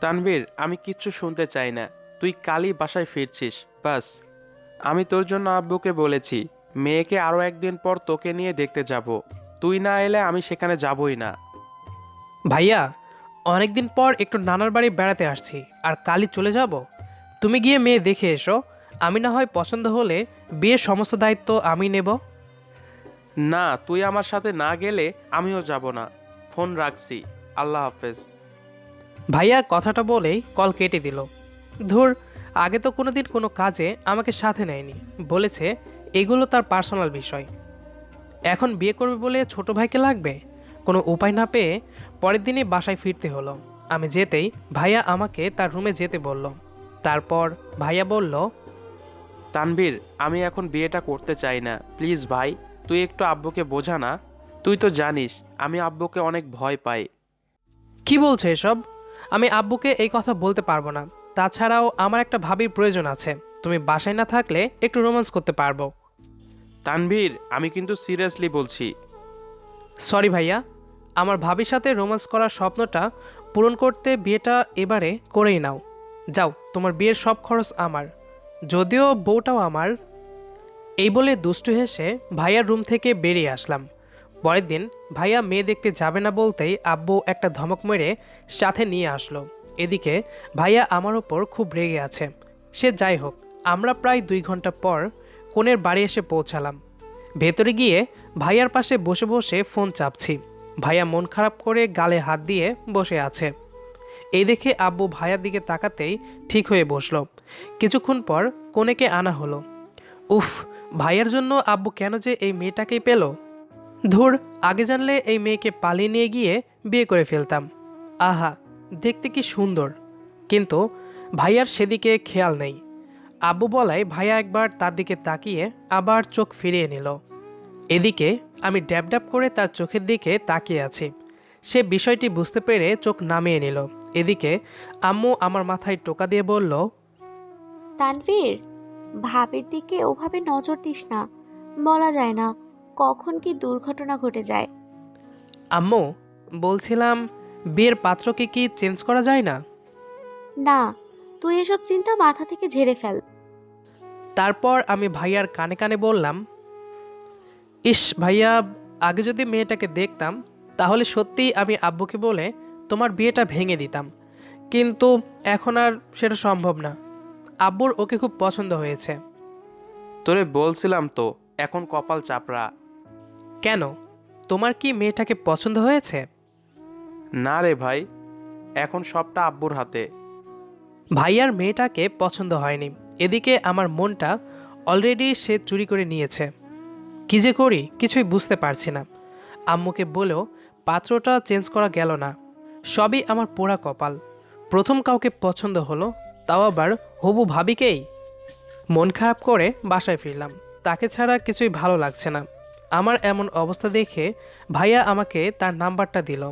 তানভীর আমি কিচ্ছু শুনতে চাই না। তুই কালই বাসায় ফিরছিস বাস। আমি তোর জন্য আব্বুকে বলেছি মেয়েকে আরও একদিন পর তোকে নিয়ে দেখতে যাব। তুই না এলে আমি সেখানে যাবই না। ভাইয়া অনেকদিন পর একটু নানার বাড়ি বেড়াতে আসছি আর কালই চলে যাব। তুমি গিয়ে মেয়ে দেখে এসো আমি না হয় পছন্দ হলে বিয়ের সমস্ত দায়িত্ব আমি নেব। না তুই আমার সাথে না গেলে আমিও যাব না। ফোন রাখছি। আল্লাহ হাফেজ। ভাইয়া কথাটা বলেই কল কেটে দিল। ধুর আগে তো কোনোদিন কোনো কাজে আমাকে সাথে নেয়নি। বলেছে এগুলো তার পার্সোনাল বিষয়। এখন বিয়ে করবে বলে ছোট ভাইকে লাগবে? কোনো উপায় না পেয়ে পরের দিনই বাসায় ফিরতে হলো। আমি যেতেই ভাইয়া আমাকে তার রুমে যেতে বলল। তারপর ভাইয়া বলল তানভীর আমি এখন বিয়েটা করতে চাই না। প্লিজ ভাই তুই একটু আব্বুকে বোঝা না। তুই তো জানিস আমি আব্বুকে অনেক ভয় পাই। কি বলছে এসব? আমি আব্বুকে এই কথা বলতে পারব না। তাছাড়াও আমার একটা ভাবির প্রয়োজন আছে। তুমি বাসায় না থাকলে একটু রোমান্স করতে পারব। তানভীর আমি কিন্তু সিরিয়াসলি বলছি। সরি ভাইয়া আমার ভাবির সাথে রোমান্স করার স্বপ্নটা পূরণ করতে বিয়েটা এবারে করেই নাও। যাও তোমার বিয়ের সব খরচ আমার। যদিও বউটাও আমার। এই বলে দুষ্টু হেসে ভাইয়ার রুম থেকে বেরিয়ে আসলাম। পরের দিন ভাইয়া মেয়ে দেখতে যাবে না বলতেই আব্বু একটা ধমক মেরে সাথে নিয়ে আসলো। এদিকে ভাইয়া আমার ওপর খুব রেগে আছে। সে যাই হোক, আমরা প্রায় দুই ঘণ্টা পর কনের বাড়ি এসে পৌঁছালাম। ভেতরে গিয়ে ভাইয়ার পাশে বসে বসে ফোন চাপছি। ভাইয়া মন খারাপ করে গালে হাত দিয়ে বসে আছে। এই দেখে আব্বু ভাইয়ার দিকে তাকাতেই ঠিক হয়ে বসল। কিছুক্ষণ পর কনেকে আনা হলো। উফ, ভাইয়ার জন্য আব্বু কেন যে এই মেয়েটাকেই পেল? ধুর, আগে জানলে এই মেয়েকে পালিয়ে নিয়ে গিয়ে বিয়ে করে ফেলতাম। আহা, দেখতে কি সুন্দর। কিন্তু ভাইয়ার সেদিকে খেয়াল নেই। আব্বু বলায় ভাইয়া একবার তার দিকে তাকিয়ে আবার চোখ ফিরিয়ে নিল। এদিকে আমি ড্যাব ড্যাব করে তার চোখের দিকে তাকিয়ে আছি। সে বিষয়টি বুঝতে পেরে চোখ নামিয়ে নিল। এদিকে আম্মু আমার মাথায় টোকা দিয়ে বলল, তানভীর, ভাবের দিকে ওভাবে নজর দিস না। বলা যায় না। কখন কি দুর্ঘটনা ঘটে যায়? আম্মু বলছিলাম বিয়ের পাত্রকে কি চেঞ্জ করা যায় না? না তুই এসব চিন্তা মাথা থেকে ঝেড়ে ফেল। তারপর আমি ভাইয়ার কানে কানে বললাম ইস ভাইয়া আগে যদি মেয়েটাকে দেখতাম তাহলে সত্যিই আমি আব্বুকে বলে তোমার বিয়েটা ভেঙে দিতাম। কিন্তু এখন আর সেটা সম্ভব না। আব্বুর ওকে খুব পছন্দ হয়েছে। তোরে বলছিলাম তো এখন কপাল চাপড়া। কেন? তোমার কি মেয়েটাকে পছন্দ হয়েছে? না রে ভাই এখন সবটা আব্বুর হাতে। ভাইয়ার মেয়েটাকে পছন্দ হয়নি। এদিকে আমার মনটা অলরেডি সে চুরি করে নিয়েছে। কি যে করি কিছুই বুঝতে পারছি না। আম্মুকে বলেও পাত্রটা চেঞ্জ করা গেল না। সবই আমার পোড়া কপাল। প্রথম কাউকে পছন্দ হলো তাও আবার হবু ভাবিকেই? মন খারাপ করে বাসায় ফিরলাম। তাকে ছাড়া কিছুই ভালো লাগছে না। আমার এমন অবস্থা দেখে ভাইয়া আমাকে তার নাম্বারটা দিল।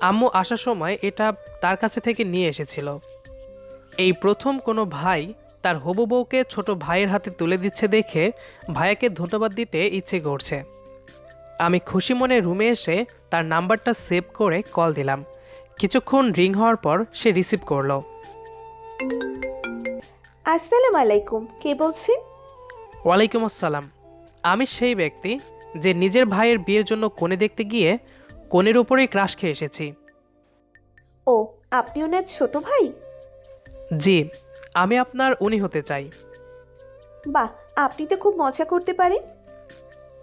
আম্মু আসার সময় এটা তার কাছে থেকে নিয়ে এসেছিল। এই প্রথম কোনো ভাই তার হবু বউকে ছোট ভাইয়ের হাতে তুলে দিচ্ছে দেখে ভাইয়াকে ধন্যবাদ দিতে ইচ্ছে করছে। আমি খুশি মনে রুমে এসে তার নাম্বারটা সেভ করে কল দিলাম। কিছুক্ষণ রিং হওয়ার পর সে রিসিভ করল। আসসালামু আলাইকুম কে বলছেন? ওয়ালাইকুম আসসালাম। আমি সেই ব্যক্তি যে নিজের ভাইয়ের বিয়ের জন্য কোণে দেখতে গিয়ে কোণের উপরেই ক্রাশ খেয়ে এসেছি। ও আপনি ওনার ছোট ভাই? জি আমি আপনার উনি হতে চাই। বাহ আপনি তো খুব মজা করতে পারেন।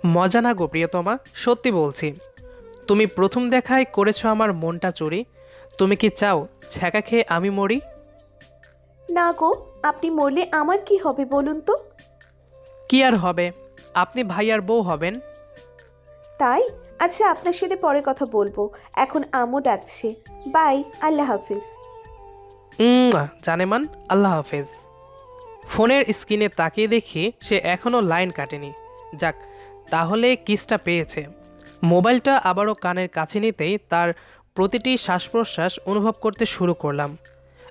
মজা না গো প্রিয়তমা সত্যি বলছি। তুমি প্রথম দেখায় করেছ আমার মনটা চুরি। তুমি কি চাও ছ্যাঁকা খেয়ে আমি মরি? না গো আপনি মরলে আমার কি হবে বলুন তো? কি আর হবে? আপনি ভাইয়ার বউ হবেন। তাই? আচ্ছা আপনার সাথে পরে কথা বলব। এখন আমও ডাকছে। বাই, আল্লাহ হাফিজ। জানেমান আল্লাহ হাফেজ। ফোনের স্ক্রিনে তাকিয়ে দেখি সে এখনও লাইন কাটেনি। যাক, তাহলে কিসটা পেয়েছে? মোবাইলটা আবারও কানের কাছে নিতেই তার প্রতিটি শ্বাস প্রশ্বাস অনুভব করতে শুরু করলাম।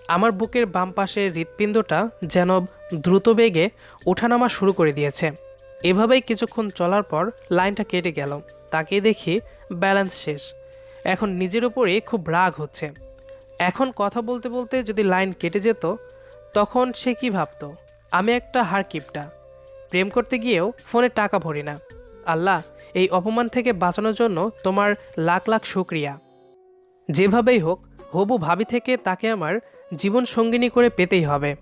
আমার বুকের বাম পাশের হৃৎপিণ্ডটা যেন দ্রুত বেগে ওঠানামা শুরু করে দিয়েছে। এভাবেই কিছুক্ষণ চলার পর লাইনটা কেটে গেল। তাকিয়ে দেখি ব্যালেন্স শেষ। এখন নিজের উপরেই খুব রাগ হচ্ছে। এখন কথা বলতে বলতে যদি লাইন কেটে যেত, তখন সে কি ভাবতো? আমি একটা হারকিপটা। প্রেম করতে গিয়েও ফোনে টাকা ভরি না। আল্লাহ, এই অপমান থেকে বাঁচানোর জন্য তোমার লাখ লাখ শুক্রিয়া। যেভাবেই হোক, হবু ভাবি থেকে তাকে আমার জীবন সঙ্গিনী করে পেতেই হবে।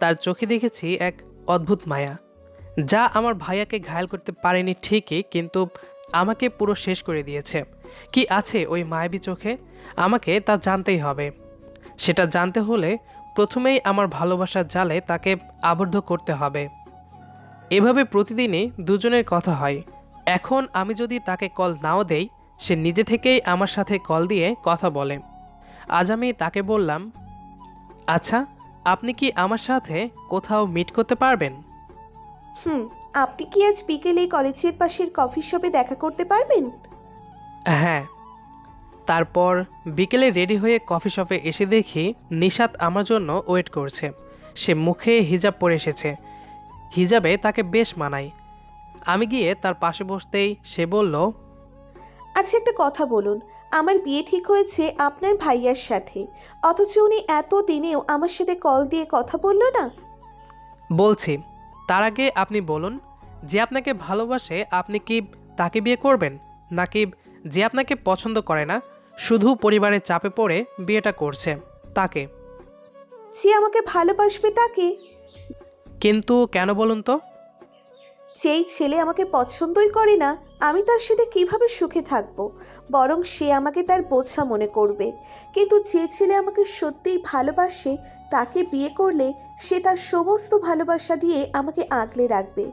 তার চোখে দেখেছি এক অদ্ভুত মায়া। যা আমার ভাইয়াকে ঘায়াল করতে পারেনি ঠিকই, কিন্তু আমাকে পুরো শেষ করে দিয়েছে। কি আছে ওই মায়াবী চোখে? আমাকে তা জানতেই হবে। সেটা জানতে হলে প্রথমেই আমার ভালোবাসার জালে তাকে আবদ্ধ করতে হবে। এভাবে প্রতিদিনই দুজনের কথা হয়। এখন আমি যদি তাকে কল নাও দেই, সে নিজে থেকেই আমার সাথে কল দিয়ে কথা বলে। আজ আমি তাকে বললাম আচ্ছা আপনি কি আমার সাথে কোথাও মিট করতে পারবেন? হুম আপনি কি আজ বিকেলে কলেজের পাশের কফি শপে দেখা করতে পারবেন? হ্যাঁ। তারপর বিকেলে রেডি হয়ে কফি শপে এসে দেখি নিশাত আমার জন্য ওয়েট করছে। সে মুখে হিজাব পরে এসেছে। হিজাবে তাকে বেশ মানায় আমি গিয়ে তার পাশে বসতেই সে বলল আচ্ছা একটা কথা বলুন। আমার বিয়ে ঠিক হয়েছে আপনার ভাইয়ার সাথে। অথচ উনি এত দিনেও আমার সাথে কল দিয়ে কথা বলল না? বলছি তার আগে আপনি বলুন যে আপনাকে ভালোবাসে আপনি কি তাকে বিয়ে করবেন? নাকি যে আপনাকে পছন্দ করে না শুধু পরিবারের চাপে পড়ে বিয়েটা করছে তাকে? যে আমাকে ভালোবাসবে তাকে? কিন্তু কেন বলুন তো? যেই ছেলে আমাকে পছন্দই করে না আমি তার সাথে কীভাবে সুখে থাকব? বরং সে আমাকে তার বোঝা মনে করবে। কিন্তু যে ছেলে আমাকে সত্যিই ভালোবাসে তাকে বিয়ে করলে সে তার সমস্ত ভালোবাসা দিয়ে আমাকে আগলে রাখবে।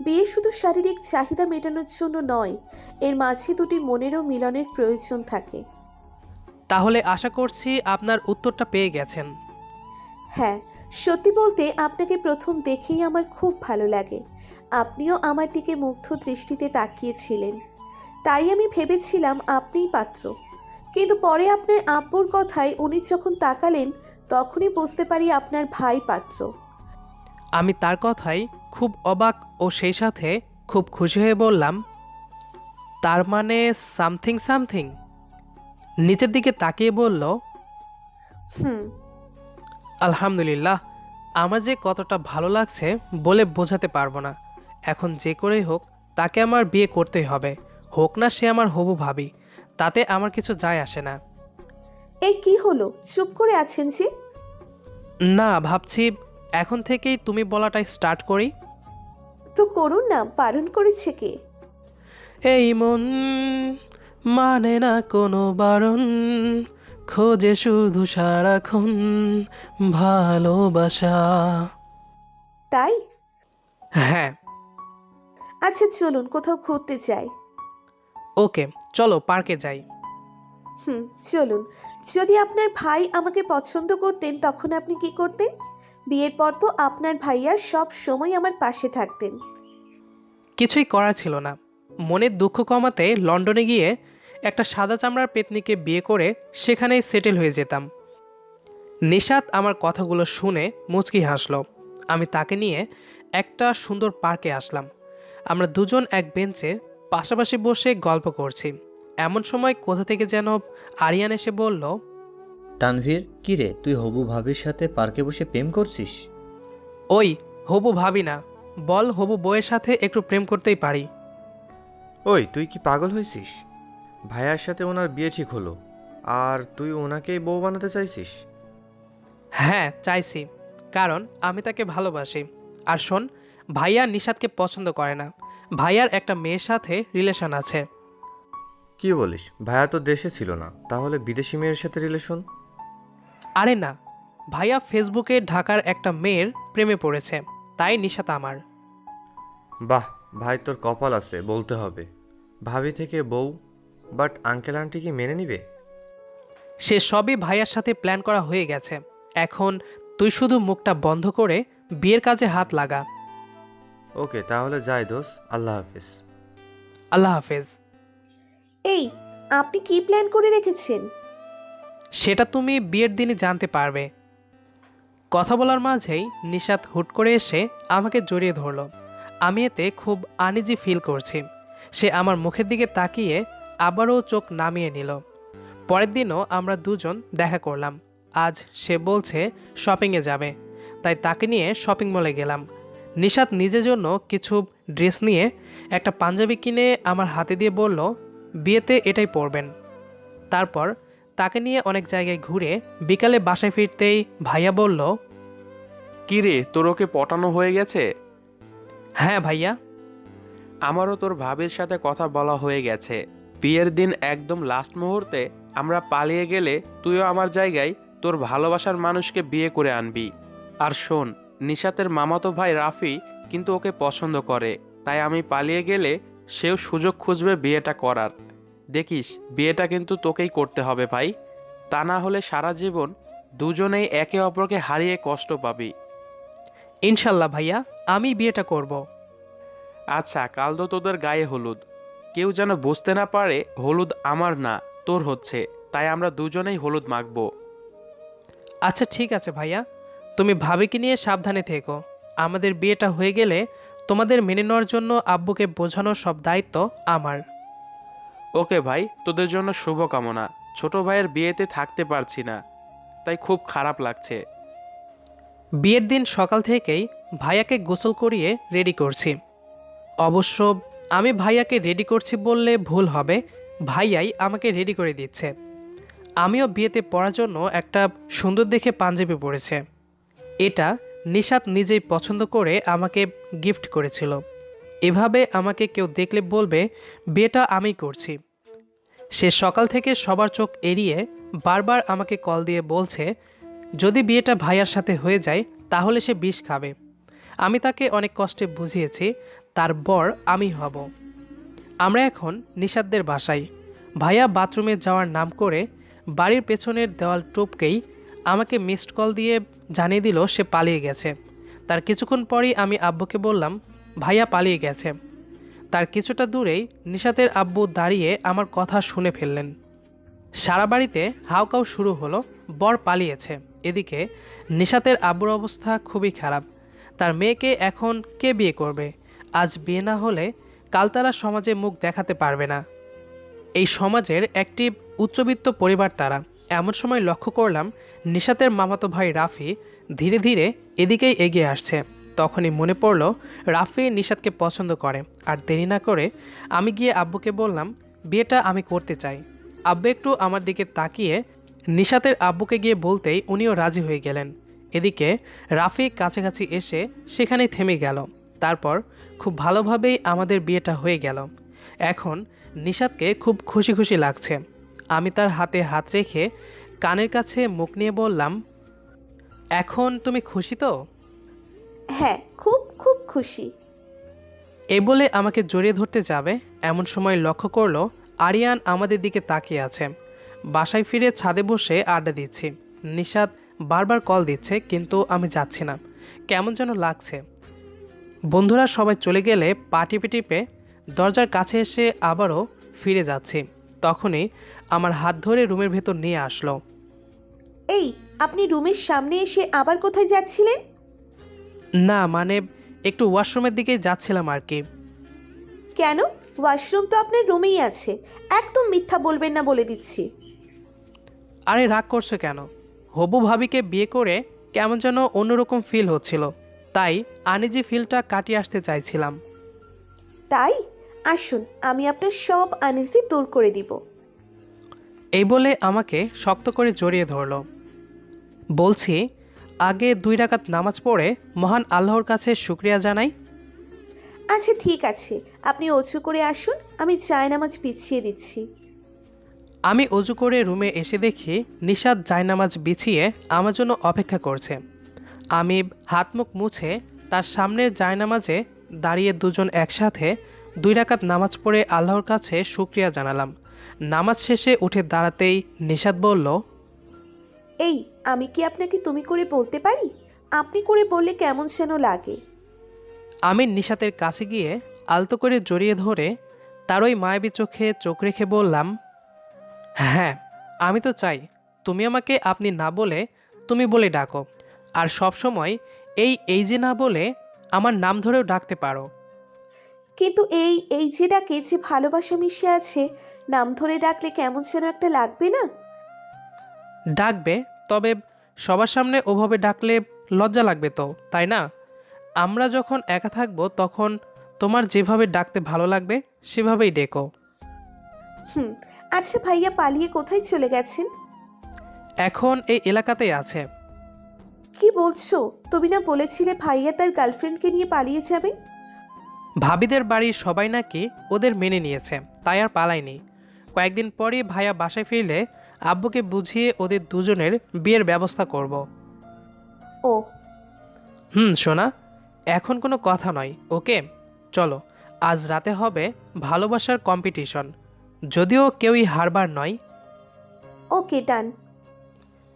বিয়ে শুধু শারীরিক চাহিদা মেটানোর জন্য নয় এর মাঝে দুটি মনেরও মিলনের প্রয়োজন থাকে। তাহলে আশা করছি আপনার উত্তরটা পেয়ে গেছেন। হ্যাঁ সত্যি বলতে আপনাকে প্রথম দেখেই আমার খুব ভালো লাগে। আপনিও আমার দিকে মুগ্ধ দৃষ্টিতে তাকিয়েছিলেন। তাই আমি ভেবেছিলাম আপনিই পাত্র। কিন্তু পরে আপনার আব্বুর কথায় উনি যখন তাকালেন তখনই বুঝতে পারি আপনার ভাই পাত্র। আমি তার কথাই খুব অবাক ও সেই সাথে খুব খুশি হয়ে বললাম তার মানে সামথিং সামথিং? নিচের দিকে তাকিয়ে বলল হুম। আলহামদুলিল্লাহ আমার যে কতটা ভালো লাগছে বলে বোঝাতে পারব না। এখন যে করেই হোক তাকে আমার বিয়ে করতেই হবে। হোক না সে আমার হবু ভাবি তাতে আমার কিছু যায় আসে না। এই কি হলো? চুপ করে আছেন যে? না ভাবছি এখন থেকেই তুমি বলাটাই স্টার্ট করি। তো করুন না বারণ করেছে কে? এই মন মানে না কোনো বারণ খোঁজে শুধু সারাক্ষণ ভালোবাসা। তাই? হ্যাঁ। আচ্ছা চলুন কোথাও ঘুরতে যাই। ওকে চলো পার্কে যাই। হুম, চলুন। যদি আপনার ভাই আমাকে পছন্দ করতেন, তখন আপনি কি করতেন? বিয়ের পর তো আপনার ভাইয়া সব সময় আমার পাশে থাকতেন। কিছুই করা ছিল না। মনের দুঃখ কমাতে লন্ডনে গিয়ে একটা সাদা চামড়ার পেতনিকে বিয়ে করে সেখানেই সেটেল হয়ে যেতাম। নিশাত আমার কথাগুলো শুনে মুচকি হাসলো। আমি তাকে নিয়ে একটা সুন্দর পার্কে আসলাম। আমরা দুজন এক বেঞ্চে পাশাপাশি বসে গল্প করছি। এমন সময় কোথা থেকে যেন আরিয়ান এসে বলল তানভীর কি রে তুই হবু ভাবির সাথে পার্কে বসে প্রেম করছিস? ওই হবু ভাবি না। বল হবু বউয়ের সাথে একটু প্রেম করতেই পারি। ওই তুই কি পাগল হয়েছিস? ভাইয়ার সাথে ওনার বিয়ে ঠিক হলো আর তুই ওনাকেই বউ বানাতে চাইছিস? হ্যাঁ চাইছি কারণ আমি তাকে ভালোবাসি। আর শোন ভাইয়া নিষাদকে পছন্দ করে না। ভাইয়ার একটা মেয়ের সাথে রিলেশন আছে। কি বলিস? ভাইয়া তো দেশে ছিল না। তাহলে বিদেশি মেয়ের সাথে রিলেশন আরে না ভাইয়া ফেসবুকে ঢাকার একটা মেয়ের প্রেমে পড়েছে তাই নিশাত আমার। বাহ ভাই তোর কপাল আছে বলতে হবে। ভাবি থেকে বউ বাট আঙ্কেল আন্টি কি মেনে নিবে? সে সবই ভাইয়ার সাথে প্ল্যান করা হয়ে গেছে। এখন তুই শুধু মুখটা বন্ধ করে বিয়ের কাজে হাত লাগা। ওকে তাহলে যাই দোস আল্লাহ হাফিজ। আল্লাহ হাফেজ। এই, আপনি কি প্ল্যান করে রেখেছেন? সেটা তুমি বিয়ের দিনই জানতে পারবে। কথা বলার মাঝেই নিশাত হুট করে এসে আমাকে জড়িয়ে ধরলো। আমি এতে খুব আনিজি ফিল করছি। সে আমার মুখের দিকে তাকিয়ে আবারও চোখ নামিয়ে নিল। পরের দিনও আমরা দুজন দেখা করলাম। আজ সে বলছে শপিংয়ে যাবে। তাই তাকে নিয়ে শপিং মলে গেলাম। নিশাত নিজের জন্য কিছু ড্রেস নিয়ে একটা পাঞ্জাবি কিনে আমার হাতে দিয়ে বলল বিয়েতে এটাই পরবেন। তারপর তাকে নিয়ে অনেক জায়গায় ঘুরে বিকালে বাসায় ফিরতেই ভাইয়া বলল কি রে তোর ওকে পটানো হয়ে গেছে? হ্যাঁ ভাইয়া। আমারও তোর ভাবির সাথে কথা বলা হয়ে গেছে। বিয়ের দিন একদম লাস্ট মুহূর্তে আমরা পালিয়ে গেলে তুইও আমার জায়গায় তোর ভালোবাসার মানুষকে বিয়ে করে আনবি। আর শোন নিশাতের মামাতো ভাই রাফি কিন্তু ওকে পছন্দ করে তাই আমি পালিয়ে গেলে সেও সুযোগ খুঁজবে বিয়েটা করার। দেখিস বিয়েটা কিন্তু তোকেই করতে হবে ভাই। তা না হলে সারা জীবন দুজনেই একে অপরকে হারিয়ে কষ্ট পাবি। ইনশাল্লাহ ভাইয়া আমি বিয়েটা করব। আচ্ছা কাল তো তোদের গায়ে হলুদ। কেউ যেন বুঝতে না পারে হলুদ আমার না তোর হচ্ছে। তাই আমরা দুজনেই হলুদ মাখবো। আচ্ছা ঠিক আছে ভাইয়া। তুমি ভাবিকে নিয়ে সাবধানে থেকো। আমাদের বিয়েটা হয়ে গেলে তোমাদের মেনে নেওয়ার জন্য আব্বুকে বোঝানোর সব দায়িত্ব আমার। ওকে ভাই তোদের জন্য শুভকামনা। ছোট ভাইয়ের বিয়েতে থাকতে পারছি না তাই খুব খারাপ লাগছে। বিয়ের দিন সকাল থেকেই ভাইয়াকে গোসল করিয়ে রেডি করছি। অবশ্য আমি ভাইয়াকে রেডি করছি বললে ভুল হবে ভাইয়াই আমাকে রেডি করে দিচ্ছে। আমিও বিয়েতে পড়ার জন্য একটা সুন্দর দেখে পাঞ্জাবি পরেছে। এটা নিশাত নিজেই পছন্দ করে আমাকে গিফট করেছিল। এভাবে আমাকে কেউ দেখলে বলবে, বিয়েটা আমি করছি। সে সকাল থেকে সবার চোখ এড়িয়ে বারবার আমাকে কল দিয়ে বলছে, যদি বিয়েটা ভাইয়ার সাথে হয়ে যায়, তাহলে সে বিষ খাবে। আমি তাকে অনেক কষ্টে বুঝিয়েছি, তার বর আমি হব। আমরা এখন নিষাদদের বাসায়। ভাইয়া বাথরুমে যাওয়ার নাম করে বাড়ির পেছনের দেওয়াল টুপকেই আমাকে মিসড কল দিয়ে জানিয়ে দিল সে পালিয়ে গেছে। তার কিছুক্ষণ পরই আমি আব্বুকে বললাম, ভাইয়া পালিয়ে গেছে। তার কিছুটা দূরেই নিশাতের আব্বু দাঁড়িয়ে আমার কথা শুনে ফেললেন। সারা বাড়িতে হাউকাউ শুরু হলো, বর পালিয়েছে। এদিকে নিশাতের আব্বুর অবস্থা খুবই খারাপ। তার মেয়েকে এখন কে বিয়ে করবে? আজ বিয়ে না হলে কাল তারা সমাজে মুখ দেখাতে পারবে না। এই সমাজের একটি উচ্চবিত্ত পরিবার তারা। এমন সময় লক্ষ্য করলাম নিশাতের মামাতো ভাই রাফি ধীরে ধীরে এদিকেই এগিয়ে আসছে। তখনই মনে পড়ল, রাফি নিশাতকে পছন্দ করে, আর দেরি না করে আমি গিয়ে আব্বুকে বললাম, বিয়েটা আমি করতে চাই। আব্বু একটু আমার দিকে তাকিয়ে নিশাতের আব্বুকে গিয়ে বলতেই উনিও রাজি হয়ে গেলেন। এদিকে রাফি কাছাকাছি এসে সেখানেই থেমে গেল। তারপর খুব ভালোভাবেই আমাদের বিয়েটা হয়ে গেল। এখন নিশাতকে খুব খুশি খুশি লাগছে। আমি তার হাতে হাত রেখে কানের কাছে মুখ নিয়ে বললাম এখন তুমি খুশি তো? হ্যাঁ খুব খুব খুশি। এ বলে আমাকে জড়িয়ে ধরতে যাবে এমন সময় লক্ষ্য করল আরিয়ান আমাদের দিকে তাকিয়ে আছে। বাসায় ফিরে ছাদে বসে আড্ডা দিচ্ছি। নিশাদ বারবার কল দিচ্ছে কিন্তু আমি যাচ্ছি না। কেমন যেন লাগছে। বন্ধুরা সবাই চলে গেলে পা টিপে টিপে দরজার কাছে এসে আবারও ফিরে যাচ্ছি। তখনই আমার হাত ধরে রুমের ভেতর নিয়ে আসলো। এই আপনি রুমের সামনে এসে আবার কোথায় যাচ্ছিলেন? না মানে একটু ওয়াশরুমের দিকে যাচ্ছিলাম আর কি। কেন? ওয়াশরুম তো আপনার রুমেই আছে। একদম মিথ্যা বলবেন না বলে দিচ্ছি। আরে রাগ করছ কেন? হবু ভাবিকে বিয়ে করে কেমন যেন অন্যরকম ফিল হচ্ছিল। তাই আনিজি ফিলটা কাটিয়ে আসতে চাইছিলাম। তাই? আসুন আমি আপনার সব আনিজি দূর করে দিব। এই বলে আমাকে শক্ত করে জড়িয়ে ধরলো। বলছি আগে দুই রাকাত নামাজ পড়ে মহান আল্লাহর কাছে শুক্রিয়া জানাই। আচ্ছা ঠিক আছে। আপনি অজু করে আসুন আমি জায়নামাজ পিছিয়ে দিচ্ছি। আমি অজু করে রুমে এসে দেখি নিশাদ জায়নামাজ বিছিয়ে আমার জন্য অপেক্ষা করছে। আমি হাত মুখ মুছে তার সামনের জায়নামাজে দাঁড়িয়ে দুজন একসাথে দুই রাকাত নামাজ পড়ে আল্লাহর কাছে শুক্রিয়া জানালাম। নামাজ শেষে উঠে দাঁড়াতেই নিশাদ বলল এই আমি কি আপনাকে তুমি করে বলতে পারি? আপনি করে বললে কেমন যেন লাগে। আমি নিশাতের কাছে গিয়ে আলতো করে জড়িয়ে ধরে তার ওই মায়াবী চোখে চোখ রেখে বললাম হ্যাঁ আমি তো চাই তুমি আমাকে আপনি না বলে তুমি বলে ডাকো। আর সব সময় এই এই যে না বলে আমার নাম ধরেও ডাকতে পারো। কিন্তু এই এই যে ডাকে যে ভালোবাসা মিশে আছে নাম ধরে ডাকলে কেমন যেন একটা লাগবে না? ডাকবে তবে সবার সামনে ওভাবে ডাকলে লজ্জা লাগবে তো তাই না? আমরা যখন একা থাকব তখন তোমার যেভাবে ডাকতে ভালো লাগবে সেভাবেই ডেকো। হুম আচ্ছা ভাইয়া পালিয়ে কোথায় চলে গেছেন? এখন এই এলাকাতেই আছে। কি বলছো? তুমি না বলেছিলে ভাইয়া তার গার্লফ্রেন্ডকে নিয়ে পালিয়ে যাবেন? ভাবিদের বাড়ির সবাই নাকি ওদের মেনে নিয়েছে তাই আর পালায়নি। কয়েকদিন পরই ভাইয়া বাসায় ফিরলে আব্বুকে বুঝিয়ে ওদের দুজনের বিয়ের ব্যবস্থা করব। ও। হুম সোনা এখন কোনো কথা নয় ওকে? চলো আজ রাতে হবে ভালোবাসার কম্পিটিশন। যদিও কেউই হারবার নয়। ওকে ডান।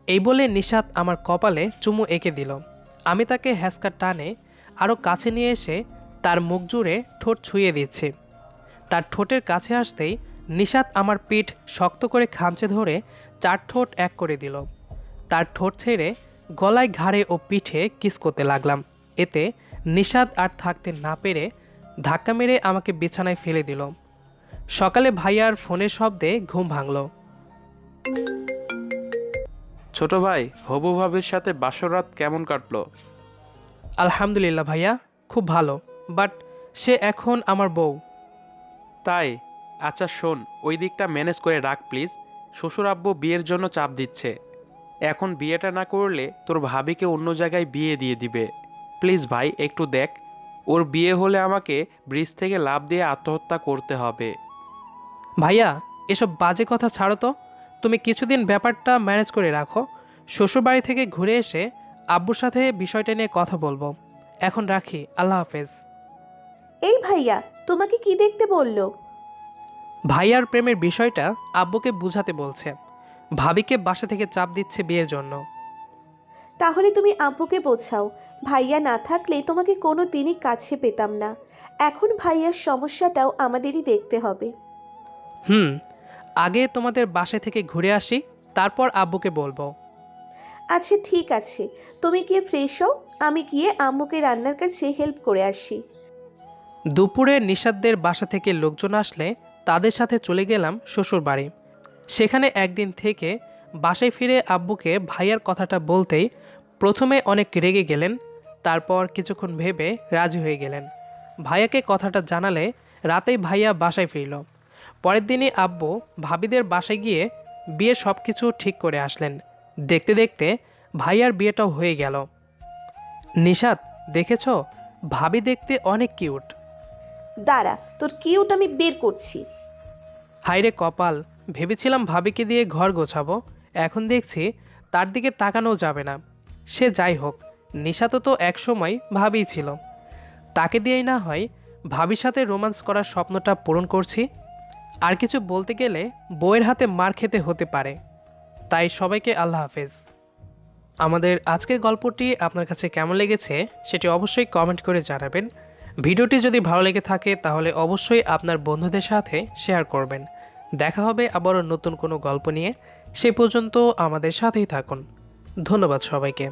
এই বলে নিশাত আমার কপালে চুমু এঁকে দিল। আমি তাকে হ্যাসকা টানে আরও কাছে নিয়ে এসে তার মুখ জুড়ে ঠোঁট ছুঁয়ে দিচ্ছি। তার ঠোঁটের কাছে আসতেই নিশাত আমার পিঠ শক্ত করে খামচে ধরে চার ঠোঁট এক করে দিল। তার ঠোঁট ছেড়ে গলায় ঘাড়ে ও পিঠে কিস করতে লাগলাম। এতে নিশাদ আর থাকতে না পেরে ধাক্কা মেরে আমাকে বিছানায় ফেলে দিল। সকালে ভাইয়ার ফোনের শব্দে ঘুম ভাঙল। ছোট ভাই হবু ভাবির সাথে বাসর রাত কেমন কাটলো? আলহামদুলিল্লাহ ভাইয়া খুব ভালো। বাট সে এখন আমার বউ। তাই? আচ্ছা শোন ওই দিকটা ম্যানেজ করে রাখ প্লিজ। শ্বশুর আব্বু বিয়ের জন্য চাপ দিচ্ছে। এখন বিয়েটা না করলে তোর ভাবিকে অন্য জায়গায় বিয়ে দিয়ে দিবে। প্লিজ ভাই একটু দেখ। ওর বিয়ে হলে আমাকে ব্রিজ থেকে লাভ দিয়ে আত্মহত্যা করতে হবে। ভাইয়া এসব বাজে কথা ছাড়ো তো। তুমি কিছুদিন ব্যাপারটা ম্যানেজ করে রাখো। শ্বশুরবাড়ি থেকে ঘুরে এসে আব্বুর সাথে বিষয়টা নিয়ে কথা বলব। এখন রাখি। আল্লাহ হাফেজ। এই ভাইয়া তোমাকে কি দেখতে বলল? ভাইয়ার প্রেমের বিষয়টা আব্বুকে বুঝাতে বলছে। ভাবিকে বাসা থেকে চাপ দিচ্ছে বিয়ের জন্য। তাহলে তুমি আব্বুকে বোঝাও ভাইয়া না থাকলে তোমাকে কোনো দিনই কাছে পেতাম না। এখন ভাইয়ার সমস্যাটাও আমাদেরই দেখতে হবে। হুম আগে তোমাদের বাসা থেকে ঘুরে আসি তারপর আব্বুকে বলব। আচ্ছা ঠিক আছে। তুমি গিয়ে ফ্রেশ হও আমি গিয়ে আম্মুকে রান্নার কাছে হেল্প করে আসি। দুপুরে নিষাদদের বাসা থেকে লোকজন আসলে তাদের সাথে চলে গেলাম শ্বশুর বাড়ি। সেখানে একদিন থেকে বাসায় ফিরে আব্বুকে ভাইয়ার কথাটা বলতেই প্রথমে অনেক রেগে গেলেন, তারপর কিছুক্ষণ ভেবে রাজি হয়ে গেলেন। ভাইয়াকে কথাটা জানালে রাতেই ভাইয়া বাসায় ফিরল। পরের দিনই আব্বু ভাবিদের বাসায় গিয়ে বিয়ের সব কিছু ঠিক করে আসলেন। দেখতে দেখতে ভাইয়ার বিয়েটাও হয়ে গেল। নিশাদ দেখেছ? ভাবি দেখতে অনেক কিউট। দাঁড়া, তোর কিউট আমি বের করছি। হাইরে কপাল, ভেবেছিলাম ভাবিকে দিয়ে ঘর গোছাবো, এখন দেখছি তার দিকে তাকানোও যাবে না। সে যাই হোক নিশা তো তো একসময় ভাবিই ছিল। তাকে দিয়েই না হয় ভাবির সাথে রোমান্স করার স্বপ্নটা পূরণ করছি। আর কিছু বলতে গেলে বইয়ের হাতে মার খেতে হতে পারে। তাই সবাইকে আল্লাহ হাফেজ। আমাদের আজকের গল্পটি আপনার কাছে কেমন লেগেছে সেটি অবশ্যই কমেন্ট করে জানাবেন। ভিডিওটি যদি ভালো লেগে থাকে তাহলে অবশ্যই আপনার বন্ধুদের সাথে শেয়ার করবেন। দেখা হবে আবারও নতুন কোনো গল্প নিয়ে। সে পর্যন্ত আমাদের সাথেই থাকুন। ধন্যবাদ সবাইকে।